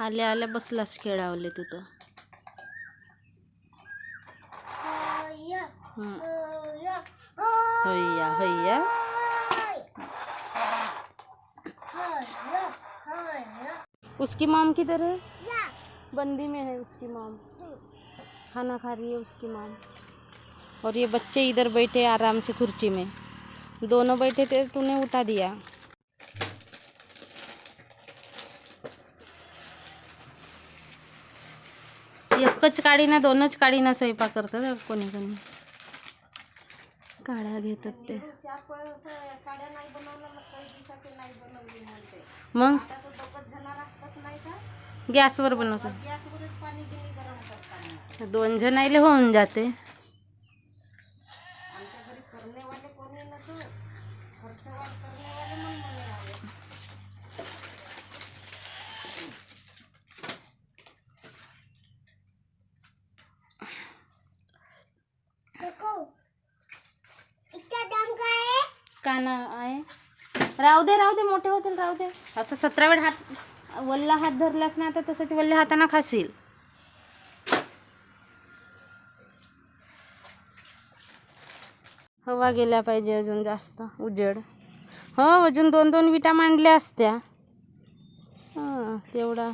आल्या आल्या बसलास खेळावले तू तर हम्म. हैया. हैया उसकी मॉम किधर है? बंदी में है उसकी मॉम. खाना खा रही है उसकी मॉम. और ये बच्चे इधर बैठे आराम से कुर्सी में. दोनों बैठे थे तूने उठा दिया. एकच काडी ना दोनच काळी ना स्वयंपाक करतात कोणी कोणी. काड्या घेतात ते. मग? गॅसवर बनवतात. दोन जणायले होऊन जाते. काना आहे. राहू दे राहू दे मोठे होतील राहू दे. असं सतरा वेळ हात वल्ला हात धरलास ना तर तसंच वल्ल्या हाताना खासील. हवा गेल्या पाहिजे अजून जास्त उजेड. हो अजून दोन दोन विटा मांडल्या असत्या. हां तेवढा.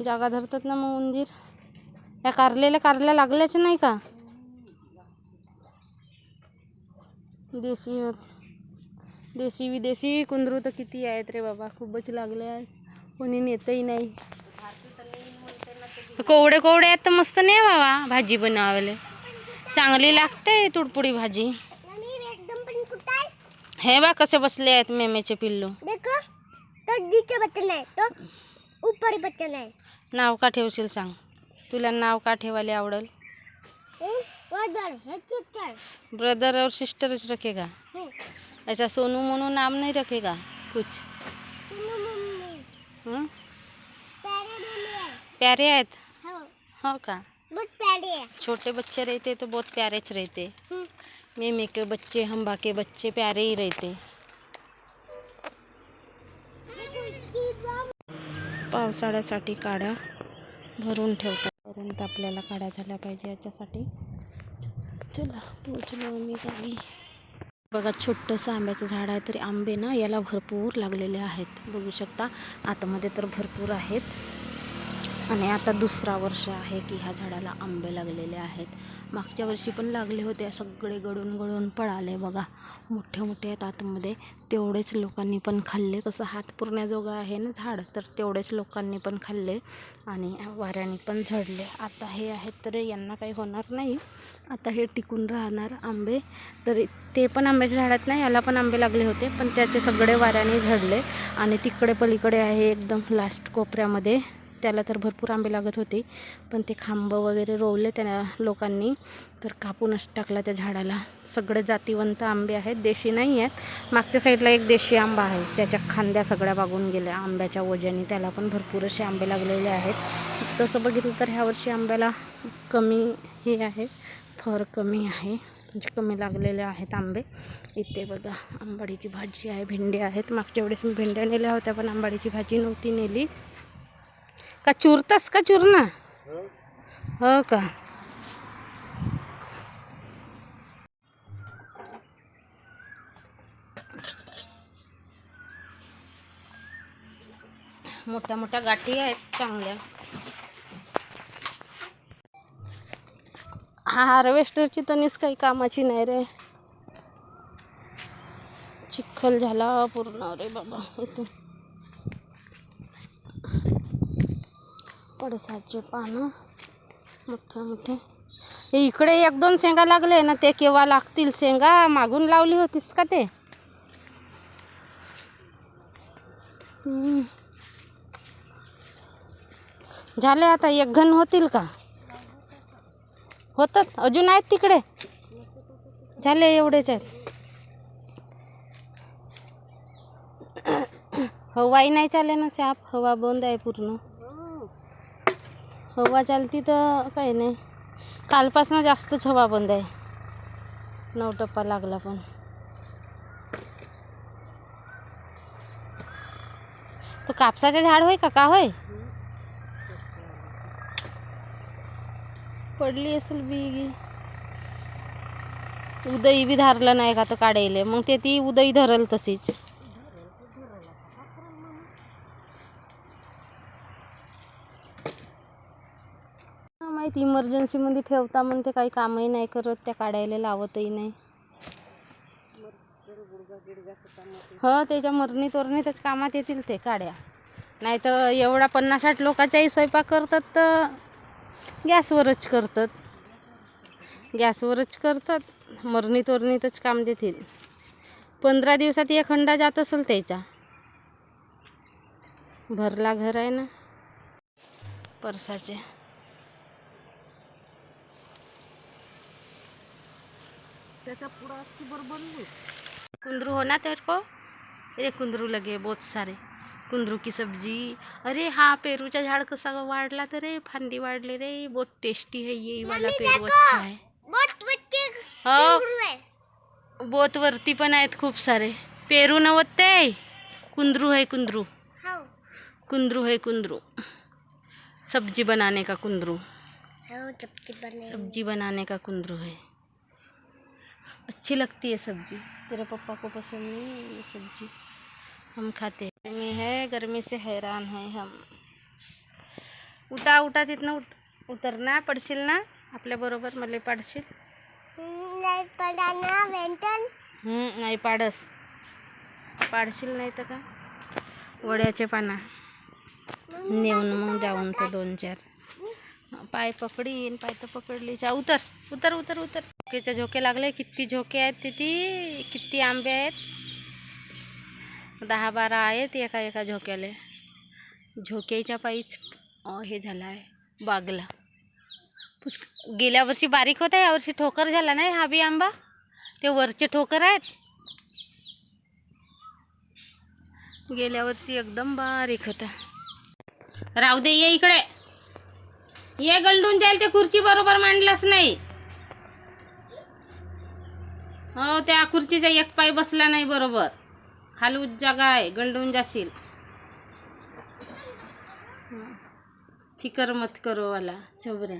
जागा धरतात ना मग उंदीर. या कारलेल्या कारल्या लागल्याच नाही का? देशी देशी विदेशी कुंदरू तर किती आहेत रे बाबा? खूपच लागले आहेत. कोणी नेतही नाही. कोवडे कोवडे आहेत तर मस्त नाही बाबा भाजी बनवायला. चांगली लागते तुडपुडी भाजी. हे बा कसे बसले आहेत मेमेचे पिल्लू. नाव का ठेवशील सांग? तुला नाव का ठेवायला आवडल? ब्रदर और सिस्टर रखेगा। ऐसा सोनू मोनू नाम नहीं रखेगा कुछ। हाँ? प्यारे आए हाँ। का? बहुत प्यारे छोटे बच्चे रहते तो बहुत प्यारे च रहते। मेमे के बच्चे हम बाके बच्चे प्यारे ही रहते। पावसाळ्यासाठी काड्या भरून पर्यंत आपल्याला काड्या झाल्या पाहिजे याच्यासाठी. चला पोचलो आम्ही गावी. बघा छोटंसं आंब्याचं झाड आहे तरी आंबे ना याला भरपूर लागलेले आहेत. बघू शकता आतमध्ये तर भरपूर आहेत. आणि आता दुसरा वर्ष आहे की ह्या झाडाला आंबे लागलेले आहेत. मागच्या वर्षी पण लागले होते सगळे गळून गळून पळाले बघा. मोठे मोठे आहेत आतमध्ये. तेवढेच लोकांनी पण खाल्ले. कसं हात पुरण्याजोगं आहे ना झाड तर तेवढेच लोकांनी पण खाल्ले आणि वाऱ्याने पण झडले. आता हे आहेत तर यांना काही होणार नाही. आता हे टिकून राहणार आंबे. तरी ते पण आंब्याच्या झाडात नाही याला पण आंबे लागले होते पण त्याचे सगळे वाऱ्याने झडले. आणि तिकडे पलीकडे आहे एकदम लास्ट कोपऱ्यामध्ये. त्याला तर भरपूर आंबे लागत होते. पण ते खांब वगैरे रोवले त्या लोकांनी. तर कापूनच टाकला त्या झाडाला. सगळे जातीवंत आंबे आहेत. देशी नाही आहेत. मागच्या साईडला एक देशी आंबा आहे. त्याच्या खांद्या सगळ्या बागून गेल्या. आंब्याच्या वजनी त्याला पण भरपूर असे आंबे लागलेले आहेत. तसं बघितलं तर ह्या वर्षी आंब्याला कमी हे आहे. थर कमी आहे. म्हणजे कमी लागलेले आहेत आंबे. इथे बघा आंबाडीची भाजी आहे. भेंड्या आहेत. मागच्या वेळेस मी भेंड्या नेल्या होत्या पण आंबाडीची भाजी नव्हती नेली. का चुरतस का चूर्ण हो का? मोठ्या मोठ्या गाठी आहेत चांगल्या. हा हार्वेस्टरची तनीच काही कामाची नाही रे. चिखल झाला पूर्ण रे बाबा. पडसाचे पानं. मोठे मोठे. हे इकडे एक दोन शेंगा लागले ना ते केव्हा लागतील शेंगा? मागून लावली होतीस का ते? झाले आता एक घन होतील का? होतात? अजून आहेत तिकडे? झाले एवढेच आहेत. हवाही नाही चाले ना साप. हवा बंद आहे पूर्ण. हवा चालती तर काही नाही. कालपासून जास्तच हवा बंद आहे. नऊ टप्पा लागला पण. तो कापसाचे झाड होय का? का होय? पडली असेल बिगी. उदई बी धरलं नाही का? तर काढायला. मग ते ती उदई धरल तशीच. माहीत इमर्जन्सीमध्ये ठेवता म्हणते काही कामही नाही करत त्या काढायला लावतही नाही. हो त्याच्या मरणी तोरणीतच कामात येतील ते काड्या. नाही तर एवढा पन्नास साठ लोकांचाही स्वयंपाक करतात तर गॅसवरच करतात. गॅसवरच करतात मरणी तोरणीतच काम देतील. पंधरा दिवसात एक हंडा जात असेल त्याच्या भरला घर आहे ना. परसाचे. कुंदरू हो ना तेरे को? अरे कुंदरू लगे बहुत सारे. कुंदरू की सब्ज़ी. अरे हा पेरूचा झाड कसा वाढला तर रे? फांदी वाढले रे. बहुत टेस्टी है ये वाला पेरू अच्छा है. बहुत बच्चे हो। है. बोत वरती पण आहेत खूप सारे. पेरू नव्हत ते कुंदरू है कुंदरू. हाँ कुंदरू है कुंदरू. सब्ज़ी बनाने का कुंदरू. हाँ सब्ज़ी बनाने का कुंदरू है. अच्छी लगती है सब्जी। तेरे पापा को पसंद नहीं है ये सब्जी। हम खाते हैं। गर्मी है गर्मी से हैरान है हम। उठा उठा तिथनं उत उतरना पडशील ना आपल्याबरोबर मला पाडशील नहीं पड़ा ना वेंटन हम्म, नाही पाडस। पाडशील नाही तर का? वड्याचे पाना। नेऊन मग जाऊन तर दोन चार। पाय पकडीन पाय तर पकडली. जा उतर उतर उतर उतर. झोकेचे झोके लागले. किती झोके आहेत तिथे? किती आंबे आहेत? दहा, बारा आहेत एका एका झोक्याले. झोक्याच्या पायीच हे झालं आहे बागला. पुष्क, गेल्या वर्षी बारीक होता यावर्षी ठोकर झाला नाही हा बी आंबा? ते वरचे ठोकर आहेत? गेल्या वर्षी एकदम बारीक होता. राहू दे, ये इकडे. ये गलडून जाईल ते खुर्ची बरोबर मांडलाच नाही. हो त्या खुर्चीचा एक पाय बसला नाही बरोबर. खाली जागा आहे गंडून जाशील. फिकर मत करो वाला चोबऱ्या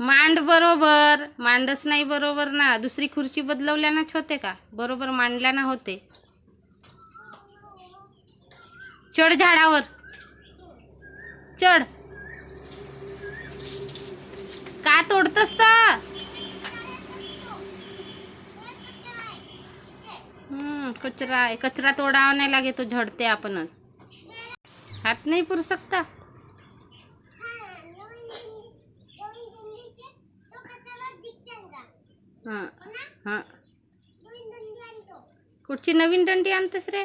मांड बरोबर मांडच नाही बरोबर ना. दुसरी खुर्ची बदलवल्यानंच होते का? बरोबर मांडल्यानं होते. चढ झाडावर. चढ. का तोडतस का हम्म कचरा आहे. कचरा तोडावा नाही लागे तो झडते आपणच. हात नाही पुरू शकता. हां हां. कुठची नवीन दंडी आणतेस रे?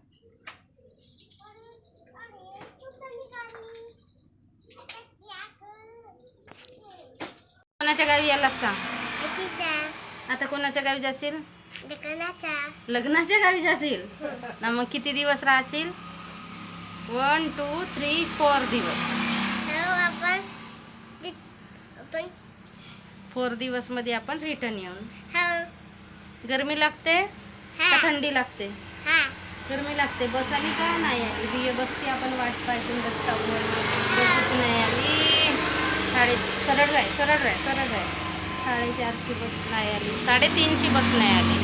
कोणाच्या गावी यालाच सांग आता कोणाच्या गावी जाशील? लग्नाच्या. गावी जाशील? ना मग किती दिवस राहशील? वन टू थ्री फोर दिवस. फोर दिवसमध्ये आपण रिटर्न येऊन. गरमी लागते? का थंडी लागते? गरमी लागते. बस आली का नाही आली? बिय बसती आपण वाट पाहतो बस बसच नाही आली. साडे सरळ जाय सरळ जाय सरळ जाय साडेचारची बस नाही आली. साडेतीनची बस नाही आली.